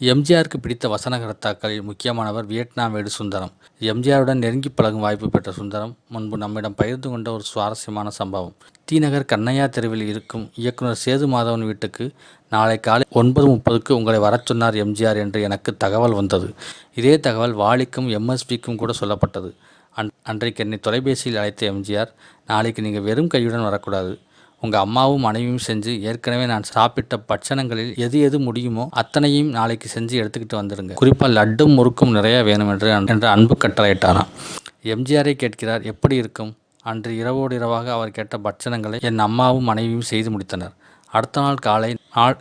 எம்ஜிஆருக்கு பிடித்த வசனகர்த்தாக்களில் முக்கியமானவர் வியட்நாம் வேடு சுந்தரம். எம்ஜிஆருடன் நெருங்கி பழகும் வாய்ப்பு பெற்ற சுந்தரம், முன்பு நம்மிடம் பகிர்ந்து கொண்ட ஒரு சுவாரஸ்யமான சம்பவம். தீநகர் கண்ணையா தெருவில் இருக்கும் இயக்குனர் சேது மாதவன் வீட்டுக்கு நாளை காலை ஒன்பது முப்பதுக்கு உங்களை வரச் சொன்னார் எம்ஜிஆர் என்று எனக்கு தகவல் வந்தது. இதே தகவல் வாலிக்கும், எம்எஸ்பிக்கும் கூட சொல்லப்பட்டது. அன்றைக்கு என்னை தொலைபேசியில் அழைத்த எம்ஜிஆர் நாளைக்கு நீங்கள் வெறும் கையுடன் வரக்கூடாது. உங்கள் அம்மாவும், மனைவியும் செஞ்சு ஏற்கனவே நான் சாப்பிட்ட பட்சணங்களில் எது எது முடியுமோ அத்தனையும் நாளைக்கு செஞ்சு எடுத்துக்கிட்டு வந்துடுங்க. குறிப்பாக லட்டும், முறுக்கும் நிறைய வேணும் என்று என்று அன்பு கட்டளையிட்டாராம். எம்ஜிஆரை கேட்கிறார் எப்படி இருக்கும்? அன்று இரவோடிரவாக அவர் கேட்ட பட்சணங்களை என் அம்மாவும், மனைவியும் செய்து முடித்தனர். அடுத்த நாள் காலை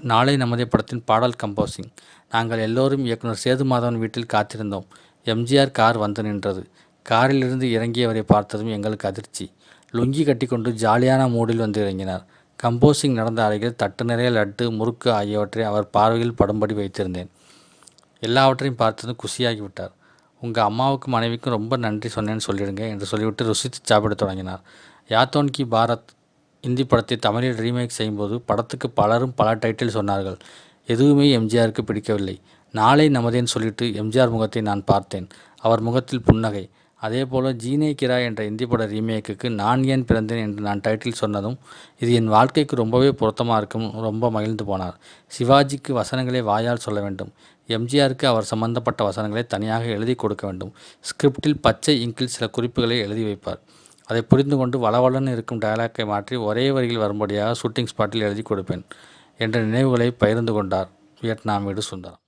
நாளை நமதே படத்தின் பாடல் கம்போசிங். நாங்கள் எல்லோரும் இயக்குனர் சேது மாதவன் வீட்டில் காத்திருந்தோம். எம்ஜிஆர் கார் வந்து நின்றது. காரிலிருந்து இறங்கியவரை பார்த்ததும் எங்களுக்கு அதிர்ச்சி. லுங்கி கட்டிக்கொண்டு ஜாலியான மூடில் வந்து இறங்கினார். கம்போசிங் நடந்த அறையில் தட்டு நிறைய லட்டு, முறுக்கு ஆகியவற்றை அவர் பார்வையில் படும்படி வைத்திருந்தேன். எல்லாவற்றையும் பார்த்தது குஷியாகிவிட்டார். உங்கள் அம்மாவுக்கும், மனைவிக்கும் ரொம்ப நன்றி சொன்னேன்னு சொல்லிடுங்க என்று சொல்லிவிட்டு ருசித்து சாப்பிடத் தொடங்கினார். யாத்தோன் கி பாரத் இந்தி படத்தை தமிழில் ரீமேக் செய்யும்போது படத்துக்கு பலரும் பல டைட்டில் சொன்னார்கள். எதுவுமே எம்ஜிஆருக்கு பிடிக்கவில்லை. நாளை நமதேன்னு சொல்லிட்டு எம்ஜிஆர் முகத்தை நான் பார்த்தேன். அவர் முகத்தில் புன்னகை. அதேபோல் ஜீனே கிரா என்ற இந்தி பட ரீமேக்குக்கு நான் ஏன் பிறந்தேன் என்று நான் டைட்டில் சொன்னதும் இது என் வாழ்க்கைக்கு ரொம்பவே பொருத்தமாக இருக்கும் ரொம்ப மகிழ்ந்து போனார். சிவாஜிக்கு வசனங்களை வாயால் சொல்ல வேண்டும். எம்ஜிஆருக்கு அவர் சம்பந்தப்பட்ட வசனங்களை தனியாக எழுதி கொடுக்க வேண்டும். ஸ்கிரிப்டில் பச்சை இங்கில் சில குறிப்புகளை எழுதி வைப்பார். அதை புரிந்து கொண்டு வளவளன்னு இருக்கும் டயலாக்கை மாற்றி ஒரே வரியில் வரும்படியாக ஷூட்டிங் ஸ்பாட்டில் எழுதிக் கொடுப்பேன் என்ற நினைவுகளை பகிர்ந்து கொண்டார் வியட்நாம் வீடு சுந்தரம்.